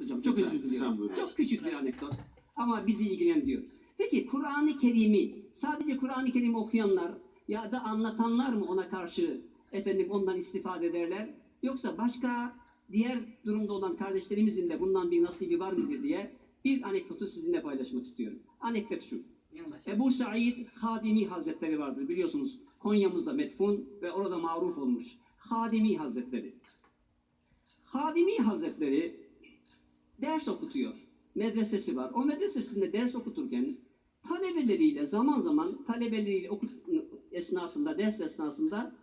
hocam. Çok Lütfen, özür diliyorum. Çok küçük bir anekdot. Ama bizi ilgilendiriyor. Peki Kur'an-ı Kerim'i sadece Kur'an-ı Kerim'i okuyanlar ya da anlatanlar mı ona karşı efendim ondan istifade ederler? Yoksa başka diğer durumda olan kardeşlerimizin de bundan bir nasibi var mıdır diye bir anekdotu sizinle paylaşmak istiyorum. Anekdot şu. Ebu Said Hadimi Hazretleri vardır biliyorsunuz. Konya'mızda metfun ve orada maruf olmuş. Hadimi Hazretleri. Hadimi Hazretleri ders okutuyor. Medresesi var. O medresesinde ders okuturken talebeleriyle zaman zaman talebeleriyle okut esnasında, ders esnasında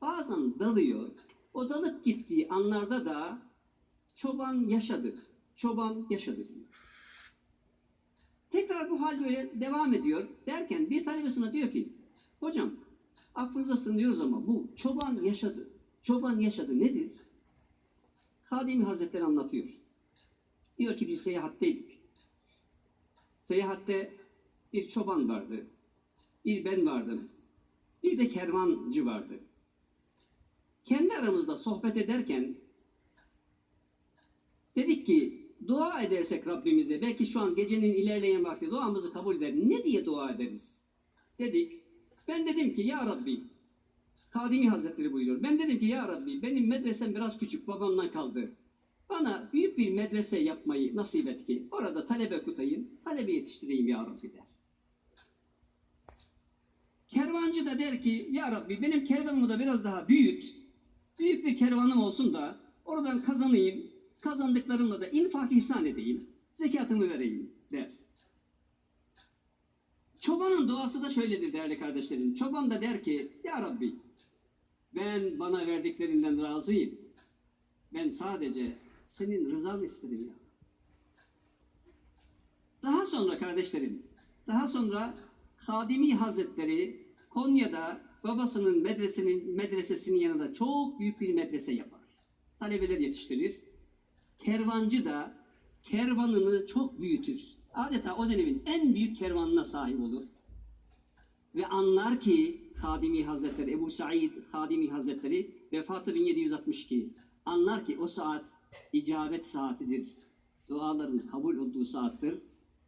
bazen dalıyor. O dalıp gittiği anlarda da çoban yaşadı. Çoban yaşadı diyor. Tekrar bu hal böyle devam ediyor derken bir talebesine diyor ki hocam aklınıza sığınıyoruz ama bu çoban yaşadı. Çoban yaşadı nedir? Kadimi Hazretleri anlatıyor. Diyor ki bir seyahatteydik. Seyahatte bir çoban vardı. Bir ben vardım. Bir de kervancı vardı. Kendi aramızda sohbet ederken dedik ki dua edersek Rabbimize belki şu an gecenin ilerleyen vakti duamızı kabul eder. Ne diye dua ederiz? Dedik. Ben dedim ki ya Rabbi Kadimi Hazretleri buyuruyor. Ben dedim ki ya Rabbi benim medresem biraz küçük babamdan kaldı. Bana büyük bir medrese yapmayı nasip et ki orada talebe okutayım, talebe yetiştireyim ya Rabbi der. Kervancı da der ki ya Rabbi benim kervanımı da biraz daha büyüt. Büyük bir kervanım olsun da oradan kazanayım. Kazandıklarımla da infak ihsan edeyim. Zekatımı vereyim der. Çobanın duası da şöyledir değerli kardeşlerim. Çoban da der ki ya Rabbi ben bana verdiklerinden razıyım. Ben sadece senin rızanı istedim ya. Daha sonra kardeşlerim, daha sonra Kadimi Hazretleri Konya'da babasının medresenin medresesinin yanında çok büyük bir medrese yapar. Talebeler yetiştirir. Kervancı da kervanını çok büyütür. Adeta o dönemin en büyük kervanına sahip olur. Ve anlar ki Kadimi Hazretleri, Ebu Said Kadimi Hazretleri vefatı 1762. Anlar ki o saat icabet saatidir. Duaların kabul olduğu saattir.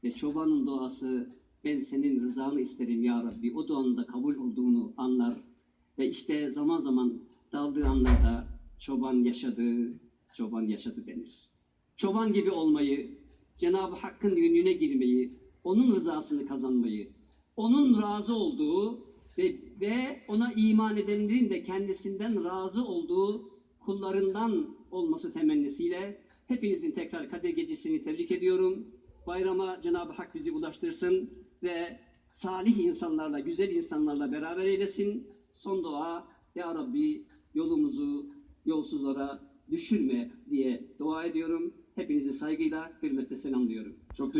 Ve çobanın duası ben senin rızanı isterim ya Rabbi. O duanın da kabul olduğunu anlar. Ve işte zaman zaman daldığı anlarda çoban yaşadı, çoban yaşadı denir. Çoban gibi olmayı, Cenab-ı Hakk'ın yönüne girmeyi, onun rızasını kazanmayı, onun razı olduğu ve, ve ona iman edenlerin de kendisinden razı olduğu kullarından olması temennisiyle hepinizin tekrar Kadir Gecesi'ni tebrik ediyorum. Bayrama Cenab-ı Hak bizi ulaştırsın ve salih insanlarla, güzel insanlarla beraber eylesin. Son dua, Ya Rabbi yolumuzu yolsuzlara düşürme diye dua ediyorum. Hepinizi saygıyla, hürmetle selamlıyorum. Çok teşekkür